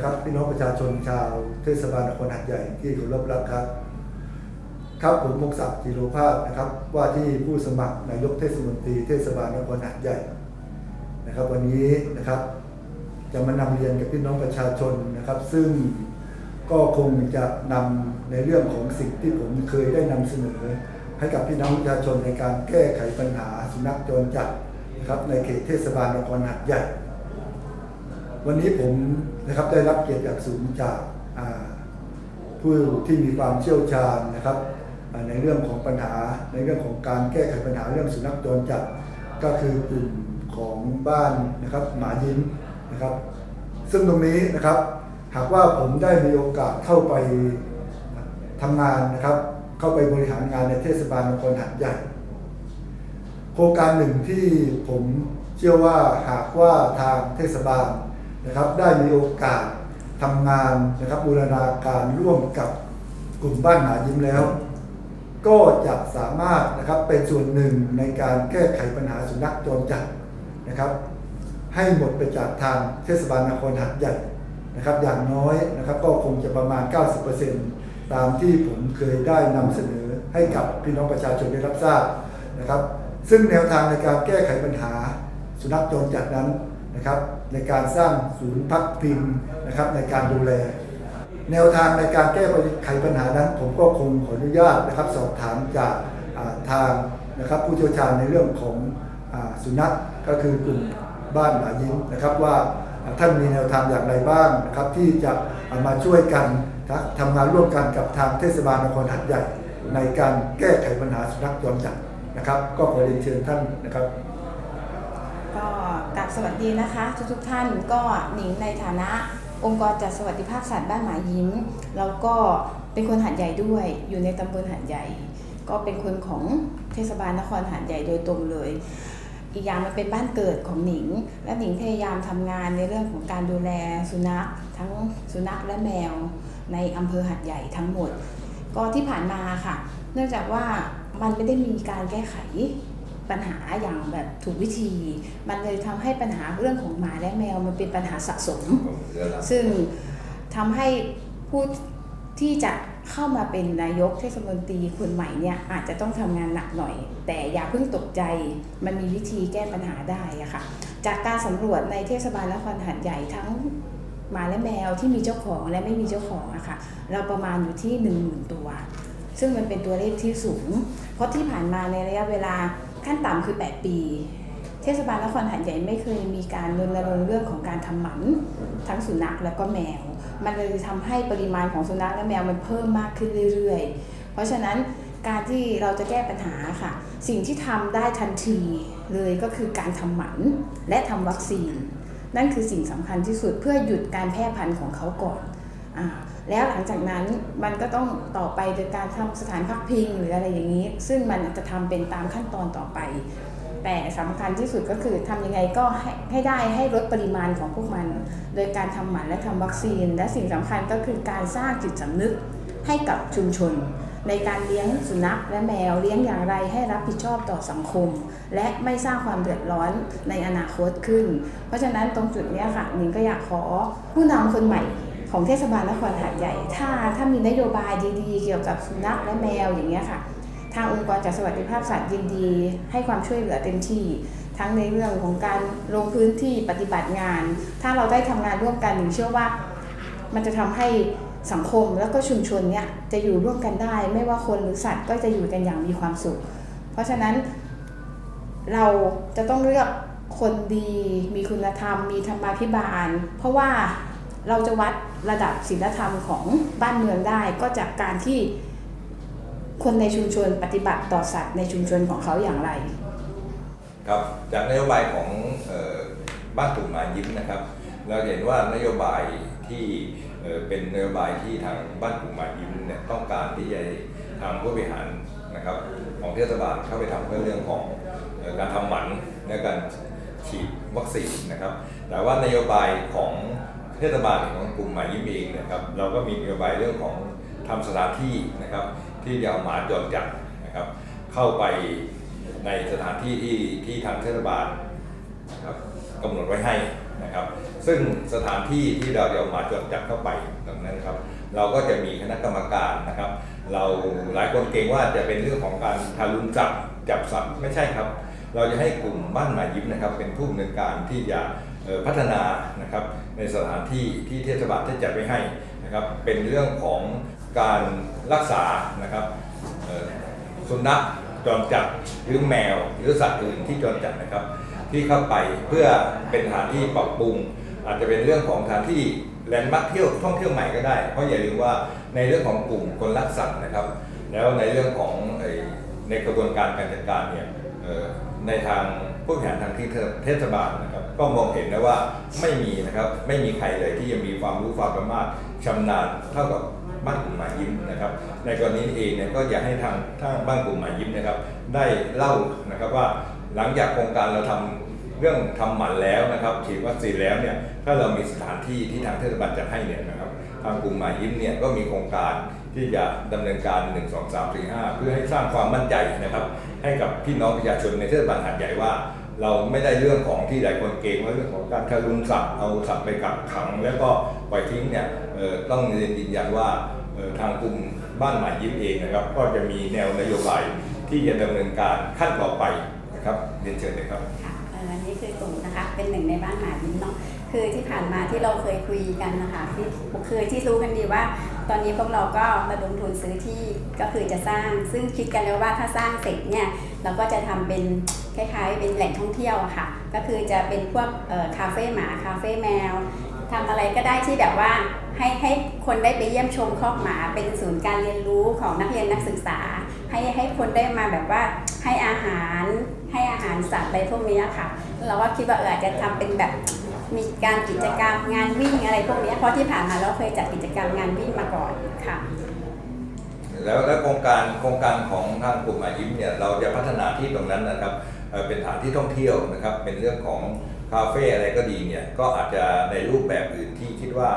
นะครับพี่น้องประชาชนชาวเทศบาลนครหัดใหญ่ที่เคารพรักครับ ครับผมพงศักดิ์จิโรภาสนะครับ ว่าที่ผู้สมัครนายกเทศมนตรีเทศบาลนครหัดใหญ่นะครับ วันนี้นะครับจะมานำเรียนกับพี่น้องประชาชนนะครับ ซึ่งก็คงจะนำในเรื่องของสิ่งที่ผมเคยได้นำเสนอ ให้กับพี่น้องประชาชนในการแก้ไขปัญหาสุนัขจรจัดนะครับในเขตเทศบาลนครหัดใหญ่ วันนี้ผมนะครับได้รับเกียรติจากศูนย์จากผู้ที่มีความเชี่ยวชาญนะครับในเรื่องของปัญหาในเรื่องของการแก้ไขปัญหาเรื่องสุนัขจรจัดก็คือกลุ่มของบ้านนะครับหมายิ้มนะครับ ซึ่งตรงนี้นะครับ หากว่าผมได้มีโอกาสเข้าไปทำงานนะครับ เข้าไปบริหารงานในเทศบาลนครหัดใหญ่ โครงการหนึ่งที่ผมเชื่อว่าหากว่าทางเทศบาล นะครับได้มีโอกาสทำงานนะครับบูรณาการร่วมกับกลุ่มบ้านหายิ้มแล้ว ก็จะสามารถนะครับเป็นส่วนหนึ่งในการแก้ไขปัญหาสุนัขจรจัดนะครับ ให้หมดไปจากทางเทศบาลนครหัดใหญ่นะครับ อย่างน้อยนะครับก็คงจะประมาณ 90%ตามที่ผมเคยได้นำเสนอให้กับพี่น้องประชาชนได้รับทราบนะครับ ซึ่งแนวทางในการแก้ไขปัญหาสุนัขจรจัดนั้นนะครับ ในการสร้างศูนย์พักพิงนะครับในการดูแล แนวทางในการแก้ไขปัญหานั้น ผมก็คงขออนุญาตนะครับ สอบถามจากาทางนะครับผู้เชี่ยวชาญในเรื่องของอสุนัขก็คือกลุ่มบ้านหมายิ้มนะครับว่าท่านมีแนวทางอย่างไรบ้างนะครับที่จะเอามาช่วยกันทำงานร่วมกันกับทางเทศบาลนครหัดใหญ่ ในการแก้ไขปัญหาสุนัขจรจัดนะครับ ก็ขอเรียนเชิญท่านนะครับ ก็กราบสวัสดีนะคะทุกทุกท่านก็หนิงในฐานะองค์กรจัดสวัสดิภาพสัตว์บ้านหมายิ้มแล้วก็เป็นคนหัดใหญ่ด้วย อยู่ในตำบลหัดใหญ่ ก็เป็นคนของเทศบาลนครหัดใหญ่โดยตรงเลย อีกอย่างมันเป็นบ้านเกิดของหนิง และหนิงพยายามทำงานในเรื่องของการดูแลสุนัข ทั้งสุนัขและแมว ในอำเภอหัดใหญ่ทั้งหมด ก็ที่ผ่านมาค่ะ เนื่องจากว่ามันไม่ได้มีการแก้ไข ปัญหาอย่างแบบถูกวิธี มันเลยทำให้ปัญหาเรื่องของหมาและแมวมันเป็นปัญหาสะสม ซึ่งทำให้ผู้ที่จะเข้ามาเป็นนายกเทศมนตรีคนใหม่เนี่ยอาจจะต้องทำงานหนักหน่อย แต่อย่าเพิ่งตกใจมันมีวิธีแก้ปัญหาได้อะค่ะ จากการสำรวจในเทศบาลนครหัดใหญ่ทั้งหมาและแมวที่มีเจ้าของและไม่มีเจ้าของอะค่ะเราประมาณอยู่ที่1 0,000ตัว ซึ่งมันเป็นตัวเลขที่สูง เพราะที่ผ่านมาในระยะเวลา ขั้นต่ำคือ 8 ปี เทศบาลนครหัดใหญ่ไม่เคยมีการรณรงค์เรื่องของการทำหมันทั้งสุนัขแล้วก็แมว มันเลยทำให้ปริมาณของสุนัขและแมวมันเพิ่มมากขึ้นเรื่อยๆ เพราะฉะนั้นการที่เราจะแก้ปัญหาค่ะ สิ่งที่ทำได้ทันทีเลยก็คือการทำหมันและทำวัคซีน นั่นคือสิ่งสำคัญที่สุดเพื่อหยุดการแพร่พันธุ์ของเขาก่อนอา แล้วหลังจากนั้นมันก็ต้องต่อไปโดยการทำสถานพักพิงหรืออะไรอย่างนี้ ซึ่งมันจะทำเป็นตามขั้นตอนต่อไป แต่สำคัญที่สุดก็คือทำยังไงก็ให้ให้ได้ให้ลดปริมาณของพวกมัน โดยการทำหมันและทำวัคซีน และสิ่งสำคัญก็คือการสร้างจิตสำนึกให้กับชุมชน ในการเลี้ยงสุนัขและแมวเลี้ยงอย่างไรให้รับผิดชอบต่อสังคม และไม่สร้างความเดือดร้อนในอนาคตขึ้น เพราะฉะนั้นตรงจุดนี้ค่ะหนิงก็อยากขอผู้นำคนใหม่ ของเทศบาลนครหาดใหญ่ ถ้าถ้ามีนโยบายดีๆ เกี่ยวกับสุนัขและแมวอย่างเงี้ยค่ะ ทางองค์กรจัดสวัสดิภาพสัตว์ยินดี ให้ความช่วยเหลือเต็มที่ ทั้งในเรื่องของการลงพื้นที่ปฏิบัติงาน ถ้าเราได้ทำงานร่วมกันหนิงเชื่อว่า มันจะทำให้สังคมแล้วก็ชุมชนเนี่ยจะอยู่ร่วมกันได้ ไม่ว่าคนหรือสัตว์ก็จะอยู่กันอย่างมีความสุข เพราะฉะนั้นเราจะต้องเลือกคนดี มีคุณธรรม มีธรรมาภิบาล เพราะว่า เราจะวัดระดับศีลธรรมของบ้านเมืองได้ก็จากการที่คนในชุมชนปฏิบัติต่อสัตว์ในชุมชนของเขาอย่างไร ครับจากนโยบายของออบ้านกลุ่มหมายิ้มนะครับ เราเห็นว่านโยบายที่เเป็นนโยบายที่ทางบ้านกลุ่มหมายิ้มเนี่ยต้องการที่จะทางผู้บริหารนะครับของเทศบาลเข้าไปทำเพื่อเรื่องของออการทำหมันและการฉีดวัคซีนนะครับ แต่ว่านโยบายของ เทศบาลของกลุ่มหมายิ้มเองนะครับเราก็มีนโยบายเรื่องของทำสถานที่นะครับ ที่จะเอาหมาจรจัดนะครับ เข้าไปในสถานที่ที่ที่ทางเทศบาลนะครับกำหนดไว้ให้นะครับ ซึ่งสถานที่ที่เราจะเอามาจดจัดเข้าไปตรงนั้นครับ เราก็จะมีคณะกรรมการนะครับ เราหลายคนเกรงว่าจะเป็นเรื่องของการทารุณจับจับสัตว์ไม่ใช่ครับ เราจะให้กลุ่มบ้านหมายิ้มนะครับ เป็นผู้ดำเนินการที่จะ พัฒนานะครับในสถานที่ที่เทศบาลได้จัดไว้ให้นะครับเป็นเรื่องของการรักษานะครับสุนัขจรจัดหรือแมว หรือสัตว์อื่นที่จรจัดนะครับ ที่เข้าไปเพื่อเป็นสถานที่ปรับปรุง อาจจะเป็นเรื่องของสถานที่แลนด์มาร์คเที่ยวท่องเที่ยวใหม่ก็ได้ เพราะอย่าลืมว่าในเรื่องของกลุ่มคนรักสัตว์นะครับ แล้วในเรื่องของในกระบวนการการจัดการเนี่ยในทางผู้บริหารทางที่เทศบาลนะ ก็มองเห็นนะว่าไม่มีนะครับไม่มีใครเลยที่จะมีความรู้ความสามารถชำนาญเท่ากับบ้านกลุ่มหมายยิ้มนะครับ ในกรณีนี้เองเนี่ยก็อยากให้ทางทางบ้านกลุ่มหมายยิ้มนะครับ ได้เล่านะครับว่าหลังจากโครงการเราทำเรื่องทำหมันแล้วนะครับฉีดวัคซีนแล้วเนี่ยถ้าเรามีสถานที่ที่ทางเทศบาลจัดให้เนี่ยนะครับทางกลุ่มหมายยิ้มเนี่ยก็มีโครงการที่จะดำเนินการ 1 2 3 4 5 เพื่อให้สร้างความมั่นใจนะครับ ให้กับพี่น้องประชาชนในเทศบาลหาดใหญ่ว่า เราไม่ได้เรื่องของที่หลายคนเกรงว่าเรื่องของการทารุณสัตว์เอาสัตว์ไปกักขัง แล้วก็ปล่อยทิ้งเนี่ยต้องเรียนยืนยันว่าทางกลุ่มบ้านหมายิ้มเองนะครับ ก็จะมีแนวนโยบายที่จะดำเนินการขั้นต่อไปนะครับเรียนเชิญเลยครับค่ะอันนี้คือตู่นะคะเป็นหนึ่งในบ้านหมายิ้มเนาะคือที่ผ่านมาที่เราเคยคุยกันนะคะที่คือที่รู้กันดีว่าตอนนี้พวกเราก็ระดมทุนซื้อที่ก็คือจะสร้าง ซึ่งคิดกันแล้วว่าถ้าสร้างเสร็จเนี่ยเราก็จะทำเป็นคล้ายๆ เป็นแหล่งท่องเที่ยวค่ะ ก็คือจะเป็นพวกคาเฟ่หมาคาเฟ่แมวทำอะไรก็ได้ที่แบบว่าให้ให้คนได้ไปเยี่ยมชมคอกหมาเป็นศูนย์การเรียนรู้ของนักเรียนนักศึกษา ให้ให้คนได้มาแบบว่าให้อาหารให้อาหารสัตว์อะไรพวกนี้ค่ะ เราก็คิดว่าเอออาจจะทำเป็นแบบ มีการกิจกรรมงานวิ่งอะไรพวกนี้เพราะที่ผ่านมาเราเคยจัดกิจกรรมงานวิ่งมาก่อนค่ะ แล้วแล้วโครงการโครงการของทางกลุ่มอายิ้มเนี่ยเราจะพัฒนาที่ตรงนั้นนะครับเอ่อเป็นฐานที่ท่องเที่ยวนะครับ เป็นเรื่องของคาเฟ่อะไรก็ดีเนี่ยก็อาจจะในรูปแบบอื่นที่คิดว่า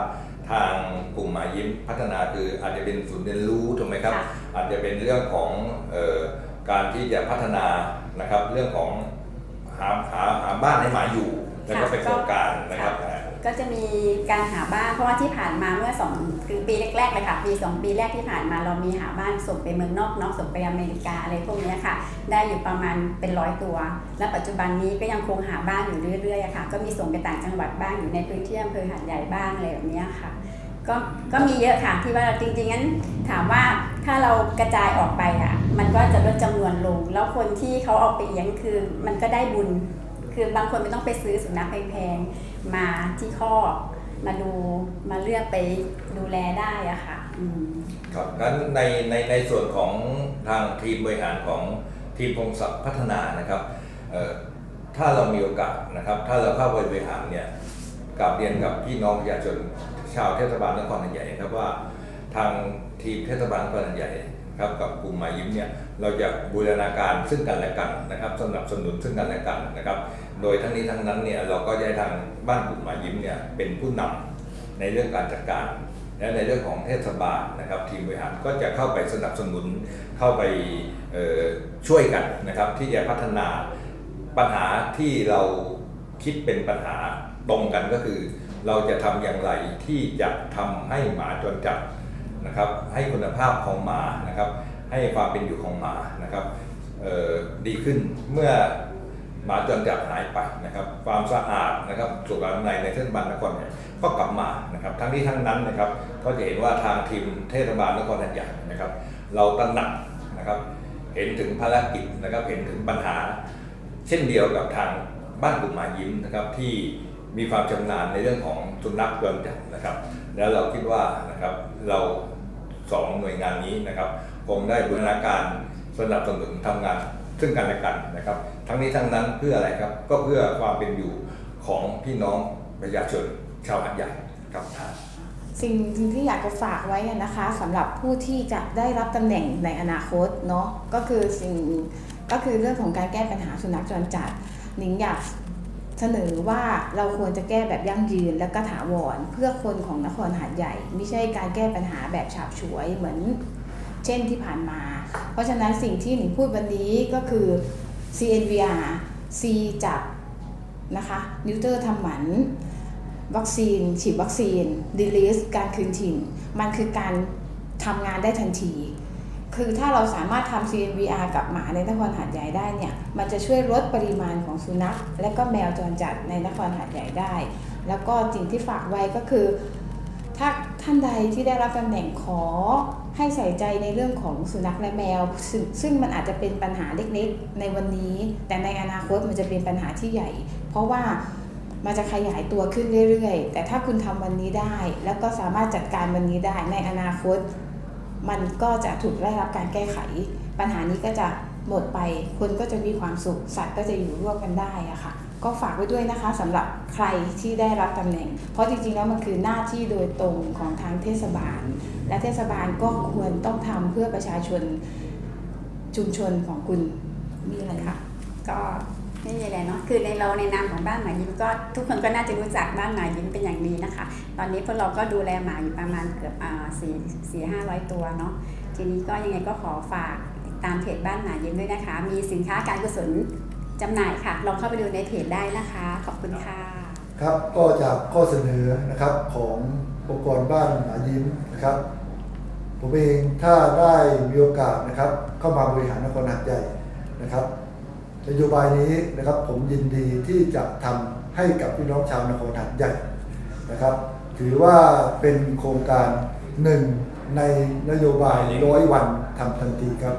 ทางกลุ่มหมายยิ้มพัฒนาคืออาจจะเป็นศูนย์เรียนรู้ถูกไหมครับค่ะอาจจะเป็นเรื่องของเออการที่จะพัฒนานะครับ เรื่องของหาหาหาบ้านให้หมาอยู่ แล้วก็เป็นโครงการนะครับก็จะมีการหาบ้านเพราะว่าที่ผ่านมาเมื่อสองคือปีแรกๆเลยค่ะปีสองปีแรกที่ผ่านมาเรามีหาบ้านส่งไปเมืองนอกเนอกส่งไปอเมริกาอะไรพวกเนี้ยค่ะ ได้อยู่ประมาณเป็นร้อยตัว และปัจจุบันนี้ก็ยังคงหาบ้านอยู่เรื่อยๆอะค่ะ ก็มีส่งไปต่างจังหวัดบ้างอยู่ในพื้นที่อำเภอหาดใหญ่บ้างอะไรแบบเนี้ยค่ะก็ก็มีเยอะค่ะที่ว่าจริงๆงั้นถามว่าถ้าเรากระจายออกไปอะมันก็จะลดจำนวนลง แล้วคนที่เขาเอาไปเลี้ยงคือ มันก็ได้บุญ คือบางคนไม่ต้องไปซื้อสุนัขแพงๆมาที่คอกมาดูมาเลือกไปดูแลได้อะค่ะครับงั้นในในในส่วนของทางทีมบริหารของทีมพงศักดิ์พัฒนานะครับถ้าเรามีโอกาสนะครับ ถ้าเราเข้าไปบริหารเนี่ยกลับเรียนกับพี่น้องประชาชนชาวเทศบาลนครหัดใหญ่ครับว่า ทางทีมเทศบาลนครหัดใหญ่ ครับกับกลุ่มหมายยิ้มเนี่ยเราจะบูรณาการซึ่งกันและกันนะครับสนับสนุนซึ่งกันและกันนะครับ โดยทั้งนี้ทั้งนั้นเนี่ยเราก็จะทางบ้านกลุ่มหมายยิ้มเนี่ยเป็นผู้นำในเรื่องการจัดการ และในเรื่องของเทศบาลนะครับ ทีมบริหารก็จะเข้าไปสนับสนุนเข้าไปช่วยกันนะครับ ที่จะพัฒนาปัญหาที่เราคิดเป็นปัญหาตรงกันก็คือ เราจะทำอย่างไรที่จะทำให้หมาจรจัด นะครับให้คุณภาพของหมานะครับให้ความเป็นอยู่ของหมานะครับดีขึ้นเมื่อหมาจรจัดหายไปนะครับ ความสะอาดนะครับสุขอนามัยในเทศบาลนครเนี่ยก็กลับมานะครับ ทั้งนี้ทั้งนั้นนะครับ ก็จะเห็นว่าทางทีมเทศบาลนครหัดใหญ่นะครับ เราตระหนักนะครับ เห็นถึงภารกิจนะครับ เห็นถึงปัญหา เช่นเดียวกับทางบ้านกลุ่มหมายิ้มนะครับ ที่มีความชำนาญในเรื่องของสุนัขจรจัดนะครับ แล้วเราคิดว่านะครับเรา สองหน่วยงานนี้นะครับคงได้บูรณาการสนับสนุนทำงานซึ่งกันและกันนะครับ ทั้งนี้ทั้งนั้นเพื่ออะไรครับก็เพื่อความเป็นอยู่ของพี่น้องประชาชนชาวหัดใหญ่ครับสิ่งสิ่งที่อยากจะฝากไว้นะคะสำหรับผู้ที่จะได้รับตำแหน่งในอนาคตเนาะก็คือสิ่งก็คือเรื่องของการแก้ปัญหาสุนัขจรจัดหนิงอยาก เสนอว่าเราควรจะแก้แบบยั่งยืนและก็ถาวรเพื่อคนของนครหาดใหญ่ ไม่ใช่การแก้ปัญหาแบบฉาบฉวยเหมือนเช่นที่ผ่านมา เพราะฉะนั้นสิ่งที่หนิงพูดวันนี้ก็คือ CNVR C จับนะคะนิวเตอร์ทำหมันวัคซีน ฉีดวัคซีนดีลิสการคืนถิ่น มันคือการทำงานได้ทันที คือถ้าเราสามารถทำ CNVR กับหมาในนครหาดใหญ่ได้เนี่ย มันจะช่วยลดปริมาณของสุนัข และก็แมวจรจัดในนครหาดใหญ่ได้ แล้วก็สิ่งที่ฝากไว้ก็คือ ถ้าท่านใดที่ได้รับตำแหน่งขอให้ใส่ใจในเรื่องของสุนัขและแมวซซึ่งมันอาจจะเป็นปัญหาเล็กๆ ในวันนี้ แต่ในอนาคตมันจะเป็นปัญหาที่ใหญ่ เพราะว่ามันจะขยายตัวขึ้นเรื่อยๆ แต่ถ้าคุณทำวันนี้ได้ แล้วก็สามารถจัดการวันนี้ได้ในอนาคต มันก็จะถูกได้รับการแก้ไข ปัญหานี้ก็จะหมดไปคนก็จะมีความสุข สัตว์ก็จะอยู่ร่วมกันได้อะค่ะ ก็ฝากไว้ด้วยนะคะสำหรับใครที่ได้รับตำแหน่ง เพราะจริงๆแล้วมันคือหน้าที่โดยตรงของทางเทศบาล และเทศบาลก็ควรต้องทำเพื่อประชาชนชุมชนของคุณมีอะไรคะก็ ไม่มีอะไรเนาะคือในเราในนามของบ้านหมายิ้มก็ทุกคนก็น่าจะรู้จักบ้านหมายิ้มเป็นอย่างดีนะคะ ตอนนี้พวกเราก็ดูแลหมาอยู่ประมาณเกือบอ่าสี่สี่ห้าร้อยตัวเนาะทีนี้ก็ยังไงก็ขอฝากติดตามเพจบ้านหมายิ้มด้วยนะคะ มีสินค้าการกุศลจำหน่ายค่ะลองเข้าไปดูในเพจได้นะคะ ขอบคุณค่ะครับก็จากข้อเสนอนะครับขององค์กรบ้านหมายิ้มนะครับผมเองถ้าได้มีโอกาสนะครับ เข้ามาบริหารนครหัดใหญ่นะครับ นโยบายนี้นะครับผมยินดีที่จะทำให้กับพี่น้องชาวนครหัดใหญ่นะครับ ถือว่าเป็นโครงการหนึ่งในนโยบายร้อยวันทำทันทีครับ